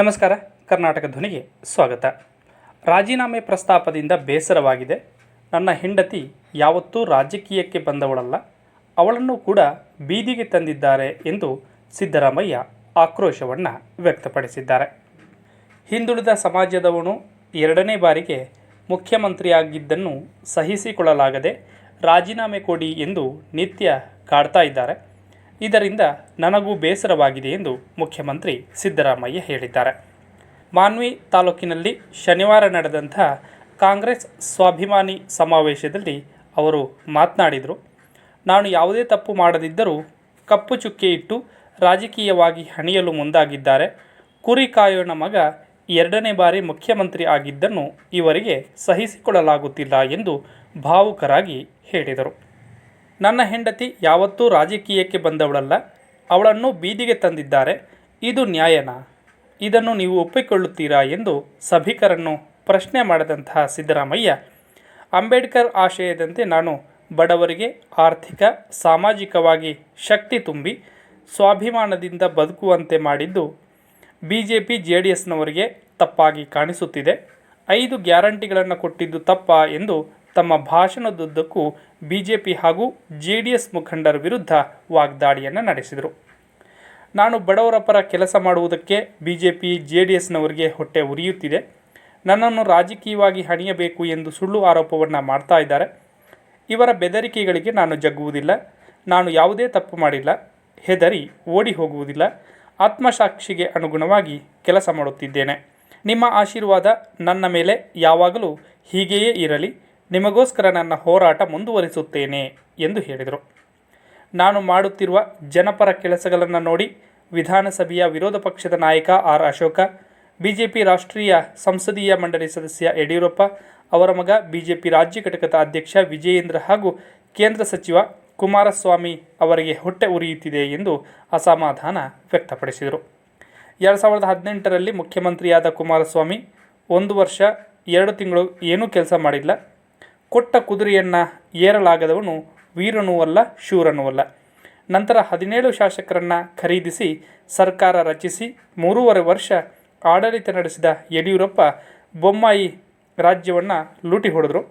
ನಮಸ್ಕಾರ, ಕರ್ನಾಟಕ ಧ್ವನಿಗೆ ಸ್ವಾಗತ. ರಾಜೀನಾಮೆ ಪ್ರಸ್ತಾಪದಿಂದ ಬೇಸರವಾಗಿದೆ. ನನ್ನ ಹೆಂಡತಿ ಯಾವತ್ತೂ ರಾಜಕೀಯಕ್ಕೆ ಬಂದವಳಲ್ಲ. ಅವಳನ್ನು ಕೂಡ ಬೀದಿಗೆ ತಂದಿದ್ದಾರೆ ಎಂದು ಸಿದ್ದರಾಮಯ್ಯ ಆಕ್ರೋಶವನ್ನು ವ್ಯಕ್ತಪಡಿಸಿದ್ದಾರೆ. ಹಿಂದುಳಿದ ಸಮಾಜದವನು ಎರಡನೇ ಬಾರಿಗೆ ಮುಖ್ಯಮಂತ್ರಿಯಾಗಿದ್ದನ್ನು ಸಹಿಸಿಕೊಳ್ಳಲಾಗದೆ ರಾಜೀನಾಮೆ ಕೊಡಿ ಎಂದು ನಿತ್ಯ ಕಾಡ್ತಾ ಇದ್ದಾರೆ. ಇದರಿಂದ ನನಗೂ ಬೇಸರವಾಗಿದೆ ಎಂದು ಮುಖ್ಯಮಂತ್ರಿ ಸಿದ್ದರಾಮಯ್ಯ ಹೇಳಿದ್ದಾರೆ. ಮಾನ್ವಿ ತಾಲೂಕಿನಲ್ಲಿ ಶನಿವಾರ ನಡೆದಂಥ ಕಾಂಗ್ರೆಸ್ ಸ್ವಾಭಿಮಾನಿ ಸಮಾವೇಶದಲ್ಲಿ ಅವರು ಮಾತನಾಡಿದರು, ನಾನು ಯಾವುದೇ ತಪ್ಪು ಮಾಡದಿದ್ದರೂ ಕಪ್ಪು ಚುಕ್ಕೆ ಇಟ್ಟು ರಾಜಕೀಯವಾಗಿ ಹಣಿಯಲು ಮುಂದಾಗಿದ್ದಾರೆ. ಕುರಿ ಕಾಯೋಣ ಮಗ ಎರಡನೇ ಬಾರಿ ಮುಖ್ಯಮಂತ್ರಿ ಆಗಿದ್ದನ್ನು ಇವರಿಗೆ ಸಹಿಸಿಕೊಳ್ಳಲಾಗುತ್ತಿಲ್ಲ ಎಂದು ಭಾವುಕರಾಗಿ ಹೇಳಿದರು. ನನ್ನ ಹೆಂಡತಿ ಯಾವತ್ತೂ ರಾಜಕೀಯಕ್ಕೆ ಬಂದವಳಲ್ಲ, ಅವಳನ್ನು ಬೀದಿಗೆ ತಂದಿದ್ದಾರೆ, ಇದು ನ್ಯಾಯನಾ? ಇದನ್ನು ನೀವು ಒಪ್ಪಿಕೊಳ್ಳುತ್ತೀರಾ ಎಂದು ಸಭಿಕರನ್ನು ಪ್ರಶ್ನೆ ಮಾಡಿದಂತಹ ಸಿದ್ದರಾಮಯ್ಯ, ಅಂಬೇಡ್ಕರ್ ಆಶಯದಂತೆ ನಾನು ಬಡವರಿಗೆ ಆರ್ಥಿಕ, ಸಾಮಾಜಿಕವಾಗಿ ಶಕ್ತಿ ತುಂಬಿ ಸ್ವಾಭಿಮಾನದಿಂದ ಬದುಕುವಂತೆ ಮಾಡಿದ್ದು B J P J D ಎಸ್ನವರಿಗೆ ತಪ್ಪಾಗಿ ಕಾಣಿಸುತ್ತಿದೆ. ಐದು ಗ್ಯಾರಂಟಿಗಳನ್ನು ಕೊಟ್ಟಿದ್ದು ತಪ್ಪ ಎಂದು ತಮ್ಮ ಭಾಷಣದುದ್ದಕ್ಕೂ ಬಿ ಜೆ ಪಿ ಹಾಗೂ ಜೆ ಡಿ ಎಸ್ ಮುಖಂಡರ ವಿರುದ್ಧ ವಾಗ್ದಾಳಿಯನ್ನು ನಡೆಸಿದರು. ನಾನು ಬಡವರ ಪರ ಕೆಲಸ ಮಾಡುವುದಕ್ಕೆ B J P J D ಎಸ್ನವರಿಗೆ ಹೊಟ್ಟೆ ಉರಿಯುತ್ತಿದೆ. ನನ್ನನ್ನು ರಾಜಕೀಯವಾಗಿ ಹಣಿಯಬೇಕು ಎಂದು ಸುಳ್ಳು ಆರೋಪವನ್ನು ಮಾಡ್ತಾ ಇದ್ದಾರೆ. ಇವರ ಬೆದರಿಕೆಗಳಿಗೆ ನಾನು ಜಗ್ಗುವುದಿಲ್ಲ. ನಾನು ಯಾವುದೇ ತಪ್ಪು ಮಾಡಿಲ್ಲ. ಹೆದರಿ ಓಡಿ ಹೋಗುವುದಿಲ್ಲ. ಆತ್ಮಸಾಕ್ಷಿಗೆ ಅನುಗುಣವಾಗಿ ಕೆಲಸ ಮಾಡುತ್ತಿದ್ದೇನೆ. ನಿಮ್ಮ ಆಶೀರ್ವಾದ ನನ್ನ ಮೇಲೆ ಯಾವಾಗಲೂ ಹೀಗೆಯೇ ಇರಲಿ. ನಿಮಗೋಸ್ಕರ ನನ್ನ ಹೋರಾಟ ಮುಂದುವರಿಸುತ್ತೇನೆ ಎಂದು ಹೇಳಿದರು. ನಾನು ಮಾಡುತ್ತಿರುವ ಜನಪರ ಕೆಲಸಗಳನ್ನು ನೋಡಿ ವಿಧಾನಸಭೆಯ ವಿರೋಧ ಪಕ್ಷದ ನಾಯಕ ಆರ್ ಅಶೋಕ, ಬಿಜೆಪಿ ರಾಷ್ಟ್ರೀಯ ಸಂಸದೀಯ ಮಂಡಳಿ ಸದಸ್ಯ ಯಡಿಯೂರಪ್ಪ, ಅವರ ಮಗ ಬಿಜೆಪಿ ರಾಜ್ಯ ಘಟಕದ ಅಧ್ಯಕ್ಷ ವಿಜಯೇಂದ್ರ ಹಾಗೂ ಕೇಂದ್ರ ಸಚಿವ ಕುಮಾರಸ್ವಾಮಿ ಅವರಿಗೆ ಹೊಟ್ಟೆ ಉರಿಯುತ್ತಿದೆ ಎಂದು ಅಸಮಾಧಾನ ವ್ಯಕ್ತಪಡಿಸಿದರು. ಎರಡು ಸಾವಿರದ ಹದಿನೆಂಟರಲ್ಲಿ ಮುಖ್ಯಮಂತ್ರಿಯಾದ ಕುಮಾರಸ್ವಾಮಿ ಒಂದು ವರ್ಷ ಎರಡು ತಿಂಗಳು ಏನೂ ಕೆಲಸ ಮಾಡಿಲ್ಲ. ಕೊಟ್ಟ ಕುದುರೆಯನ್ನು ಏರಲಾಗದವನು ವೀರನೂ ಅಲ್ಲ, ಶೂರನೂ ಅಲ್ಲ. ನಂತರ ಹದಿನೇಳು ಶಾಸಕರನ್ನು ಖರೀದಿಸಿ, ಸರ್ಕಾರ ರಚಿಸಿ, ಮೂರುವರೆ ವರ್ಷ ಆಡಳಿತ ನಡೆಸಿದ ಯಡಿಯೂರಪ್ಪ ಬೊಮ್ಮಾಯಿ ರಾಜ್ಯವನ್ನು ಲೂಟಿ ಹೊಡೆದರು.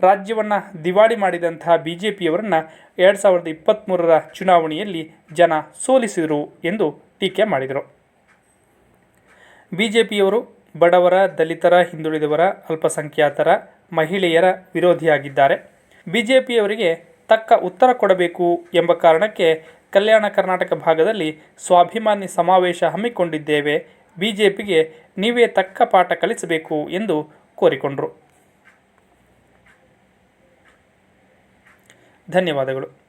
ರಾಜ್ಯವನ್ನು ದಿವಾಳಿ ಮಾಡಿದಂತಹ ಬಿ ಜೆ ಪಿಯವರನ್ನು ಎರಡು ಸಾವಿರದ ಇಪ್ಪತ್ತ್ಮೂರರ ಚುನಾವಣೆಯಲ್ಲಿ ಜನ ಸೋಲಿಸಿದರು ಎಂದು ಟೀಕೆ ಮಾಡಿದರು. ಬಿ ಜೆ ಪಿಯವರು ಬಡವರ, ದಲಿತರ, ಹಿಂದುಳಿದವರ, ಅಲ್ಪಸಂಖ್ಯಾತರ ಮಹಿಳೆಯರ ವಿರೋಧಿಯಾಗಿದ್ದಾರೆ. ಬಿಜೆಪಿಯವರಿಗೆ ತಕ್ಕ ಉತ್ತರ ಕೊಡಬೇಕು ಎಂಬ ಕಾರಣಕ್ಕೆ ಕಲ್ಯಾಣ ಕರ್ನಾಟಕ ಭಾಗದಲ್ಲಿ ಸ್ವಾಭಿಮಾನಿ ಸಮಾವೇಶ ಹಮ್ಮಿಕೊಂಡಿದ್ದೇವೆ. ಬಿಜೆಪಿಗೆ ನೀವೇ ತಕ್ಕ ಪಾಠ ಕಲಿಸಬೇಕು ಎಂದು ಕೋರಿಕೊಂಡರು. ಧನ್ಯವಾದಗಳು.